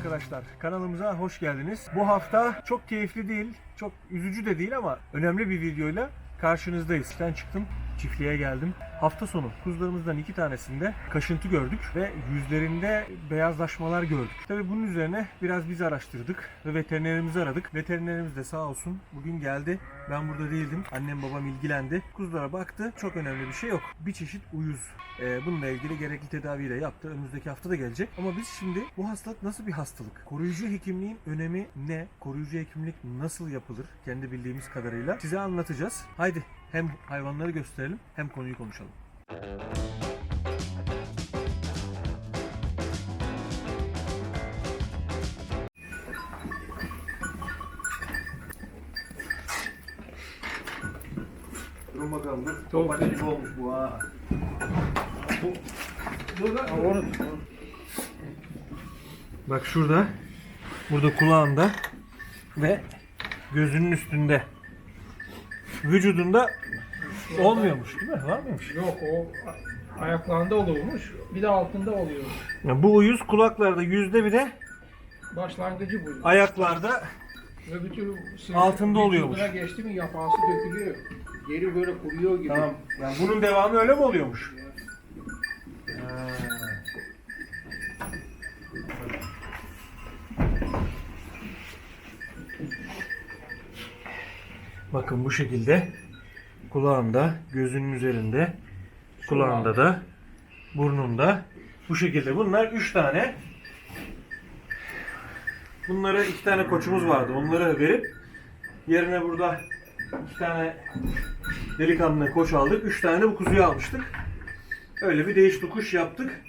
arkadaşlar, kanalımıza hoş geldiniz. Bu hafta çok keyifli değil, çok üzücü de değil ama önemli bir videoyla karşınızdayız. Ben çıktım, çiftliğe geldim. Hafta sonu kuzularımızdan iki tanesinde kaşıntı gördük ve yüzlerinde beyazlaşmalar gördük. Tabii bunun üzerine biraz biz araştırdık ve veterinerimizi aradık. Veterinerimiz de sağ olsun bugün geldi. Ben burada değildim. Annem babam ilgilendi. Kuzulara baktı. Çok önemli bir şey yok. Bir çeşit uyuz. Ee, bununla ilgili gerekli tedaviyi de yaptı. Önümüzdeki hafta da gelecek. Ama biz şimdi bu hastalık nasıl bir hastalık? Koruyucu hekimliğin önemi ne? Koruyucu hekimlik nasıl yapılır? Kendi bildiğimiz kadarıyla size anlatacağız. Haydi hem hayvanları gösterelim hem konuyu konuşalım. Durun bakalım dur. Topaç gibi olmuş bu ha. Bu, burada. Bak şurada. Burada kulağında ve gözünün üstünde. Vücudunda olmuyormuş değil mi? Var mıymış? Yok o ayaklarında oluyormuş. Bir de altında oluyor. Ya bu uyuz kulaklarda yüzde bir de Başlangıcı bu. ayaklarda Ve bütün Altında oluyormuş. vücuduna geçti mi yapası dökülüyor. Geri böyle kuruyor gibi. Tamam. Yani bunun devamı öyle mi oluyormuş? Ha. Bakın bu şekilde kulağında, gözünün üzerinde, kulağında da, burnunda bu şekilde. Bunlar üç tane. Bunları iki tane koçumuz vardı. Onları verip yerine burada iki tane delikanlı koç aldık. Üç tane de bu kuzuyu almıştık. Öyle bir değiş tokuş yaptık.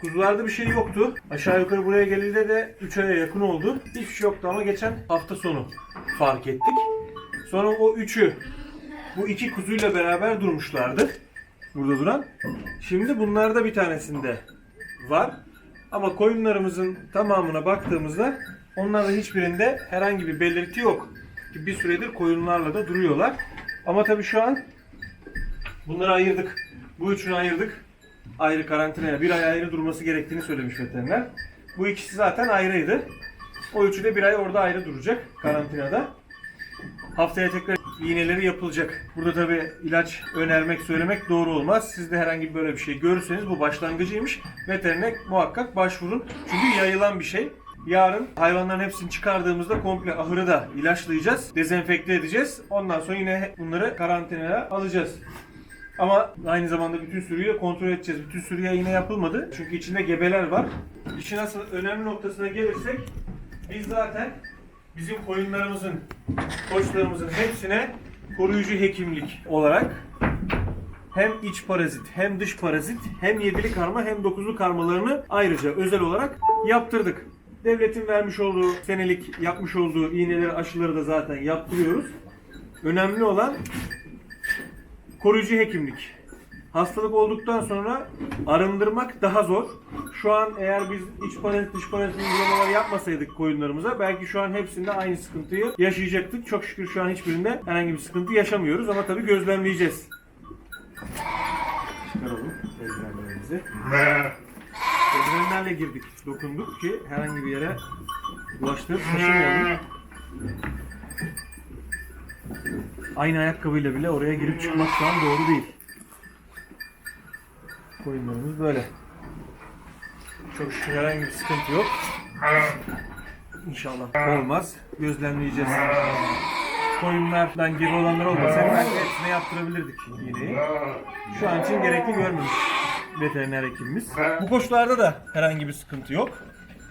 Kuzularda bir şey yoktu. Aşağı yukarı buraya gelilde de 3 aya yakın oldu. Hiçbir şey yoktu ama geçen hafta sonu fark ettik. Sonra o üçü bu iki kuzuyla beraber durmuşlardı. Burada duran. Şimdi bunlarda bir tanesinde var. Ama koyunlarımızın tamamına baktığımızda onlarda hiçbirinde herhangi bir belirti yok. Bir süredir koyunlarla da duruyorlar. Ama tabii şu an bunları ayırdık. Bu üçünü ayırdık. Ayrı karantinaya bir ay ayrı durması gerektiğini söylemiş veteriner. Bu ikisi zaten ayrıydı. O üçü de bir ay orada ayrı duracak karantinada. Haftaya tekrar iğneleri yapılacak. Burada tabi ilaç önermek, söylemek doğru olmaz. Siz de herhangi böyle bir şey görürseniz bu başlangıcıymış. Veterine muhakkak başvurun. Çünkü yayılan bir şey. Yarın hayvanların hepsini çıkardığımızda komple ahırı da ilaçlayacağız. Dezenfekte edeceğiz. Ondan sonra yine bunları karantinaya alacağız. Ama aynı zamanda bütün sürüyü de kontrol edeceğiz. Bütün sürüye iğne yapılmadı. Çünkü içinde gebeler var. İşin asıl önemli noktasına gelirsek biz zaten bizim koyunlarımızın, koçlarımızın hepsine koruyucu hekimlik olarak hem iç parazit hem dış parazit hem yedili karma hem dokuzlu karmalarını ayrıca özel olarak yaptırdık. Devletin vermiş olduğu senelik yapmış olduğu iğneleri aşıları da zaten yaptırıyoruz. Önemli olan koruyucu hekimlik. Hastalık olduktan sonra arındırmak daha zor. Şu an eğer biz iç parazit dış parazit uygulamaları yapmasaydık koyunlarımıza belki şu an hepsinde aynı sıkıntıyı yaşayacaktık. Çok şükür şu an hiçbirinde herhangi bir sıkıntı yaşamıyoruz ama tabii gözlemleyeceğiz. Çıkaralım eldivenlerimizi. Eldivenlerle girdik, dokunduk ki herhangi bir yere bulaştırıp taşımayalım. Aynı ayakkabıyla bile oraya girip çıkmak şu an doğru değil. Koyunlarımız böyle. Çok şükür herhangi bir sıkıntı yok. İnşallah olmaz. Gözlemleyeceğiz. Koyunlardan geri olanlar olmasa belki hepsine yaptırabilirdik iğneyi. Şu an için gerekli görmemiş veteriner hekimimiz. Bu koşularda da herhangi bir sıkıntı yok.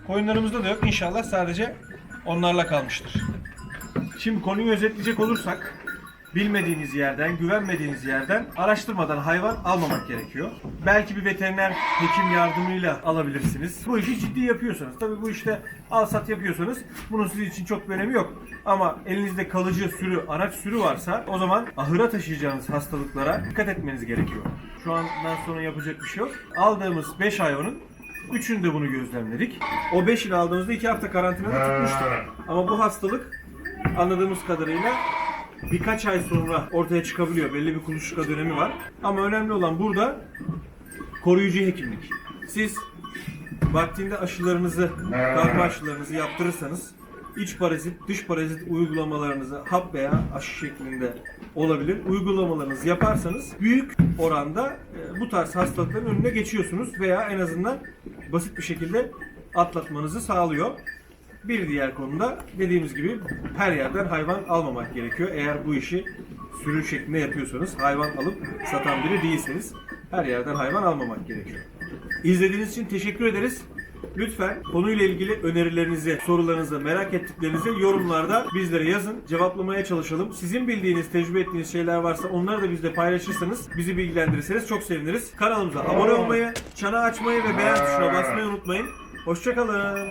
Koyunlarımızda da yok. İnşallah sadece onlarla kalmıştır. Şimdi konuyu özetleyecek olursak bilmediğiniz yerden, güvenmediğiniz yerden araştırmadan hayvan almamak gerekiyor. Belki bir veteriner hekim yardımıyla alabilirsiniz. Bu işi ciddi yapıyorsanız, tabii bu işte al sat yapıyorsanız bunun sizin için çok bir önemi yok. Ama elinizde kalıcı sürü, araç sürü varsa o zaman ahıra taşıyacağınız hastalıklara dikkat etmeniz gerekiyor. Şu andan sonra yapacak bir şey yok. Aldığımız 5 hayvanın Üçünde bunu gözlemledik. O 5 ile aldığımızda 2 hafta karantinada tutmuştu. Ama bu hastalık anladığımız kadarıyla birkaç ay sonra ortaya çıkabiliyor. Belli bir kuluçka dönemi var. Ama önemli olan burada koruyucu hekimlik. Siz vaktinde aşılarınızı, karma aşılarınızı yaptırırsanız iç parazit, dış parazit uygulamalarınızı hap veya aşı şeklinde olabilir. Uygulamalarınızı yaparsanız büyük oranda e, bu tarz hastalıkların önüne geçiyorsunuz veya en azından basit bir şekilde atlatmanızı sağlıyor. Bir diğer konuda dediğimiz gibi her yerden hayvan almamak gerekiyor. Eğer bu işi sürü şeklinde yapıyorsanız, hayvan alıp satan biri değilseniz her yerden hayvan almamak gerekiyor. İzlediğiniz için teşekkür ederiz. Lütfen konuyla ilgili önerilerinizi, sorularınızı, merak ettiklerinizi yorumlarda bizlere yazın. Cevaplamaya çalışalım. Sizin bildiğiniz, tecrübe ettiğiniz şeyler varsa onları da bizle paylaşırsanız, bizi bilgilendirirseniz çok seviniriz. Kanalımıza abone olmayı, çana açmayı ve beğen tuşuna basmayı unutmayın. Hoşçakalın.